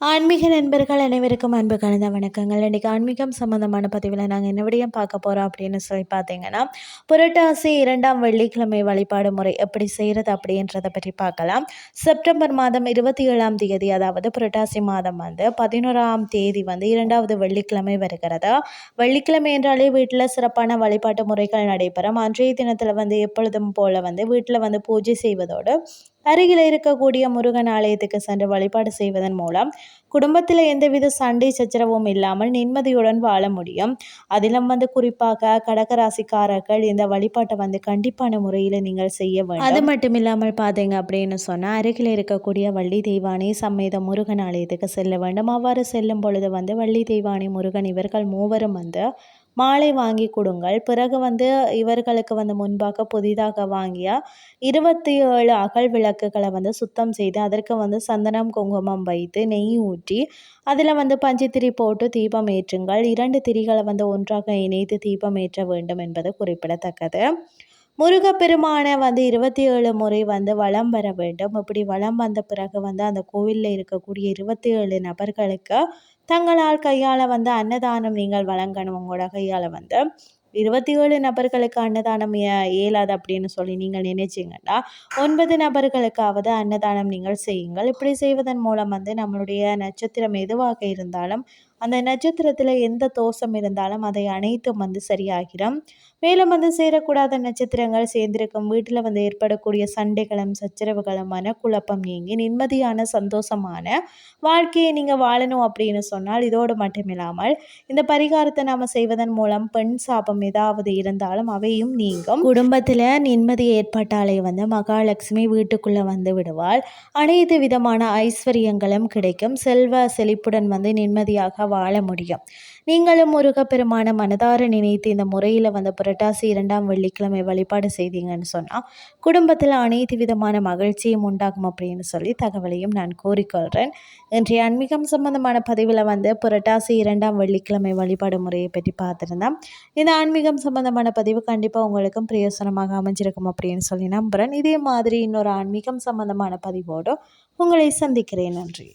ஆன்மீக நண்பர்கள் அனைவருக்கும் அன்பு கலந்த வணக்கங்கள். இன்றைக்கி ஆன்மீகம் சம்மந்தமான பதிவில் நாங்கள் என்ன விடையும் பார்க்க போகிறோம் அப்படின்னு சொல்லி பார்த்தீங்கன்னா புரட்டாசி இரண்டாம் வெள்ளிக்கிழமை வழிபாடு முறை எப்படி செய்கிறது அப்படின்றத பற்றி பார்க்கலாம். செப்டம்பர் மாதம் இருபத்தி ஏழாம் தேதி அதாவது புரட்டாசி மாதம் வந்து பதினோராம் தேதி வந்து இரண்டாவது வெள்ளிக்கிழமை வருகிறது. வெள்ளிக்கிழமை என்றாலே வீட்டில் சிறப்பான வழிபாட்டு முறைகள் நடைபெறும். அன்றைய தினத்தில் வந்து எப்பொழுதும் போல் வந்து வீட்டில் வந்து பூஜை செய்வதோடு அருகில் இருக்கக்கூடிய முருகன் ஆலயத்துக்கு சென்று வழிபாடு செய்வதன் மூலம் குடும்பத்தில் எந்தவித சண்டை சச்சரவும் இல்லாமல் நிம்மதியுடன் வாழ முடியும். அதிலும் வந்து குறிப்பாக கடகராசிக்காரர்கள் இந்த வழிபாட்டை வந்து கண்டிப்பான முறையில் நீங்கள் செய்ய வேண்டும். அது மட்டும் இல்லாமல் பார்த்தீங்க அப்படின்னு சொன்னால் அருகில் இருக்கக்கூடிய வள்ளி தெய்வானி சம்மேத முருகன் ஆலயத்துக்கு செல்ல வேண்டும். அவ்வாறு செல்லும் பொழுது வந்து வள்ளி தெய்வானி முருகன் இவர்கள் மூவரும் வந்து மாலை வாங்கி கொடுங்கள். பிறகு வந்து இவர்களுக்கு வந்து முன்பாக புதிதாக வாங்கிய இருபத்தி ஏழு அகல் விளக்குகளை வந்து சுத்தம் செய்து அதற்கு வந்து சந்தனம் குங்குமம் வைத்து நெய் ஊற்றி அதில் வந்து பஞ்சுத்திரி போட்டு தீபம் ஏற்றுங்கள். இரண்டு திரிகளை வந்து ஒன்றாக இணைத்து தீபம் ஏற்ற வேண்டும் என்பது குறிப்பிடத்தக்கது. முருகப்பெருமானை வந்து இருபத்தி ஏழு முறை வந்து வளம் வர வேண்டும். இப்படி வளம் வந்த பிறகு வந்து அந்த கோவிலில் இருக்கக்கூடிய இருபத்தி ஏழு நபர்களுக்கு தங்களால் கையால் வந்து அன்னதானம் நீங்கள் வழங்கணும். உங்களோட கையால் வந்து இருபத்தி ஏழு நபர்களுக்கு அன்னதானம் இயலாது அப்படின்னு சொல்லி நீங்கள் நினைச்சிங்கன்னா ஒன்பது நபர்களுக்காவது அன்னதானம் நீங்கள் செய்யுங்கள். இப்படி செய்வதன் மூலம் வந்து நம்மளுடைய நட்சத்திரம் எதுவாக இருந்தாலும் அந்த நட்சத்திரத்தில் எந்த தோஷம் இருந்தாலும் அதை அனைத்தும் வந்து சரியாகிடும். மேலும் வந்து சேரக்கூடாத நட்சத்திரங்கள் சேர்ந்திருக்கும். வீட்டில் வந்து ஏற்படக்கூடிய சண்டைகளும் சச்சரவுகளும் மனக்குழப்பம் நீங்கி நிம்மதியான சந்தோஷமான வாழ்க்கையை நீங்கள் வாழணும் அப்படின்னு சொன்னால் இதோடு மட்டுமில்லாமல் இந்த பரிகாரத்தை நாம் செய்வதன் மூலம் பெண் சாபம் ஏதாவது இருந்தாலும் அவையும் நீங்கும். குடும்பத்தில் நிம்மதி ஏற்பட்டாலே வந்து மகாலட்சுமி வீட்டுக்குள்ளே வந்து விடுவாள். அனைத்து விதமான ஐஸ்வர்யங்களும் கிடைக்கும். செல்வ செழிப்புடன் வந்து நிம்மதியாக வாழ முடியும். நீங்களும் முருகப்பெருமான மனதார நினைத்து இந்த முறையில் வந்து புரட்டாசி இரண்டாம் வெள்ளிக்கிழமை வழிபாடு செய்தீங்கன்னு சொன்னால் குடும்பத்தில் அனைத்து விதமான மகிழ்ச்சியும் உண்டாகும் அப்படின்னு சொல்லி தகவலையும் நான் கூறிக்கொள்கிறேன் இன்றைய ஆன்மீகம் சம்பந்தமான பதிவில் வந்து புரட்டாசி இரண்டாம் வெள்ளிக்கிழமை வழிபாடு முறையை பற்றி பார்த்துருந்தேன் இந்த ஆன்மீகம் சம்பந்தமான பதிவு கண்டிப்பாக உங்களுக்கும் பிரயோசனமாக அமைஞ்சிருக்கும் அப்படின்னு சொல்லி நம்புகிறேன் இதே மாதிரி இன்னொரு ஆன்மீகம் சம்பந்தமான பதிவோடு உங்களை சந்திக்கிறேன். நன்றி.